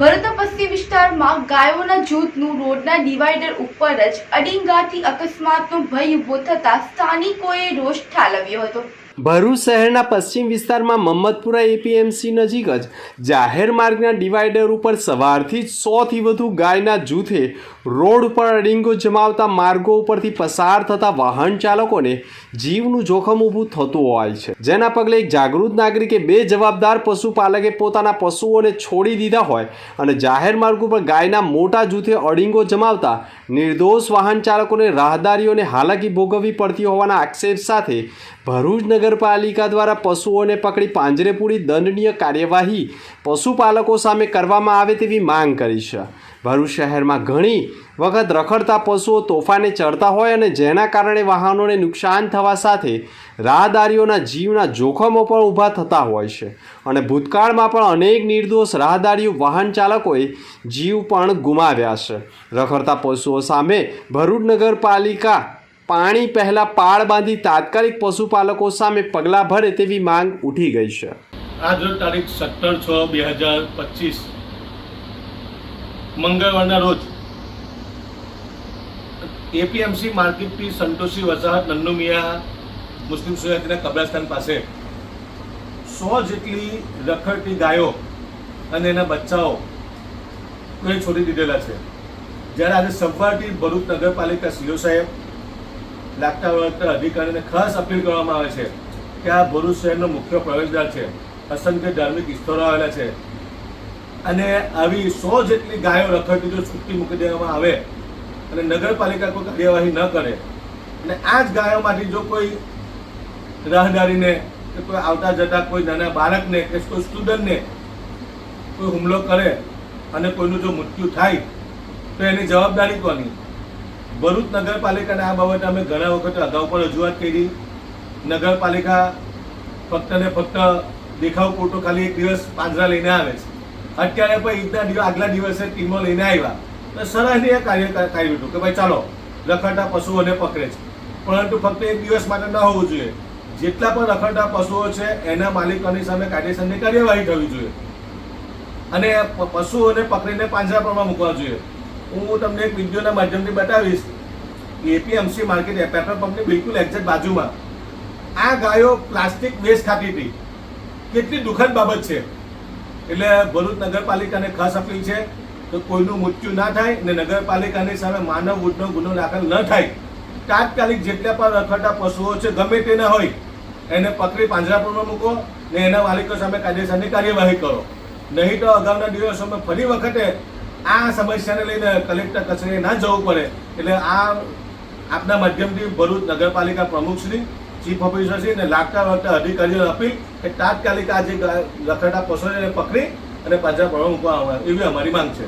ભરત પશ્ચિમ વિસ્તારમાં ગાયોના જૂથનું રોડના ડિવાઈડર ઉપર જ અડિંગાથી અકસ્માતનો ભય ઊભો થતા સ્થાનિકોએ રોષ ઠાલવ્યો હતો. ભરૂચ શહેરના પશ્ચિમ વિસ્તારમાં મમ્મદપુરા એપીએમસી નજીક જ જાહેર માર્ગના ડિવાઈડર ઉપર સવારથી જ સોથી વધુ ગાયના જૂથે રોડ ઉપર અડીંગો જમાવતા માર્ગો ઉપરથી પસાર થતા વાહન ચાલકોને જીવનું જોખમ ઊભું થતું હોય છે. જેના પગલે એક જાગૃત નાગરિકે બે જવાબદાર પશુપાલકે પોતાના પશુઓને છોડી દીધા હોય અને જાહેર માર્ગ ઉપર ગાયના મોટા જૂથે અડીંગો જમાવતા નિર્દોષ વાહન ચાલકોને રાહદારીઓને હાલાકી ભોગવવી પડતી હોવાના આક્ષેપ સાથે ભરૂચ નગરપાલિકા દ્વારા પશુઓને પકડી પાંજરે પૂરી દંડનીય કાર્યવાહી પશુપાલકો સામે કરવામાં આવે તેવી માંગ કરી છે. ભરૂચ શહેરમાં ઘણી વખત રખડતા પશુઓ તોફાને ચડતા હોય અને જેના કારણે વાહનોને નુકસાન થવા સાથે રાહદારીઓના જીવના જોખમો પણ ઊભા થતા હોય છે અને ભૂતકાળમાં પણ અનેક નિર્દોષ રાહદારીઓ વાહન ચાલકોએ જીવ પણ ગુમાવ્યા છે. રખડતા પશુઓ સામે ભરૂચ નગરપાલિકા પાણી પહેલાં પાળ બાંધી તાત્કાલિક પશુપાલકો સામે પગલાં ભરે તેવી માંગ ઉઠી ગઈ છે. આજ તારીખ સત્તર છ બે હજાર પચીસ, મંગળવારના રોજ એપીએમસી માર્કેટથી સંતોષી વસાહત નન્નુ મિયા મુસ્લિમ સોસાયટીના કબ્રસ્તાન પાસે સો જેટલી રખડતી ગાયો અને એના બચ્ચાઓ કોઈ છોડી દીધેલા છે. જ્યારે આજે સવારથી ભરૂચ નગરપાલિકા સીઓ સાહેબ લાગતા વળગતા અધિકારીને ખાસ અપીલ કરવામાં આવે છે કે આ ભરૂચ શહેરનો મુખ્ય પ્રવેશદ્વાર છે. અસંખ્ય ધાર્મિક સ્થળો આવેલા છે. અને આવી સો જેટલી ગાયો રખડતી જો છૂટી મૂકી દેવામાં આવે અને નગરપાલિકા કોઈ કાર્યવાહી ન કરે. અને આ જ ગાયોમાંથી જો કોઈ રાહદારીને કે કોઈ આવતા જતા કોઈ નાના બાળકને કે કોઈ સ્ટુડન્ટને કોઈ હુમલો કરે અને કોઈનું જો મૃત્યુ થાય તો એની જવાબદારી કોની? ભરૂચ નગરપાલિકાને આ બાબતે અમે ઘણા વખત અગાઉ પણ રજૂઆત કરી. નગરપાલિકા ફક્ત ને ફક્ત દેખાવ પૂરતો ખાલી એક દિવસ પાંજરા લઈને આવે છે. અત્યારે પણ ઈદના દિવસ આગલા દિવસે ટીમો લઈને આવ્યા. તો સરાહનીય કાર્ય કાર્ય હતું કે ભાઈ ચાલો, રખડતા પશુઓને પકડે છે. પરંતુ ફક્ત એક દિવસ માટે ન હોવું જોઈએ. જેટલા પણ રખડતા પશુઓ છે, એના માલિકોની સામે કાયદેસરની કાર્યવાહી થવી જોઈએ. અને પશુઓને પકડીને પાંજરાપોળમાં મૂકવા જોઈએ. હું તમને એક વિડીયોના માધ્યમથી બતાવીશ. એપીએમસી માર્કેટ પેટ્રોલ પંપની બિલકુલ એક્ઝેક્ટ બાજુમાં. આ ગાયો પ્લાસ્ટિક વેસ્ટ ખાતી હતી. કેટલી દુઃખદ બાબત છે. એટલે ભરૂચ નગરપાલિકાને ખાસ અપીલ છે કે કોઈનું મૃત્યુ ના થાય ને નગરપાલિકાની સામે માનવ વૂડનો ગુનો દાખલ ન થાય. તાત્કાલિક જેટલા પણ રખડતા પશુઓ છે, ગમે તેના હોય, એને પકડી પાંજરાપુરમાં મૂકો ને એના માલિકો સામે કાયદેસરની કાર્યવાહી કરો. નહીં તો અગાઉના દિવસોમાં ફરી વખતે આ સમસ્યાને લઈને કલેક્ટર કચેરીએ ના જવું પડે. એટલે આ આપના માધ્યમથી ભરૂચ નગરપાલિકા પ્રમુખશ્રી, ચીફ ઓફિસરશ્રી અને લાગતા વખતે અધિકારીઓને અપીલ કે તાત્કાલિક આ જે લખડા રખડતા પકડી અને પાછા પાંજરાપોળમાં મૂકવામાં આવે. એવી અમારી માંગ છે.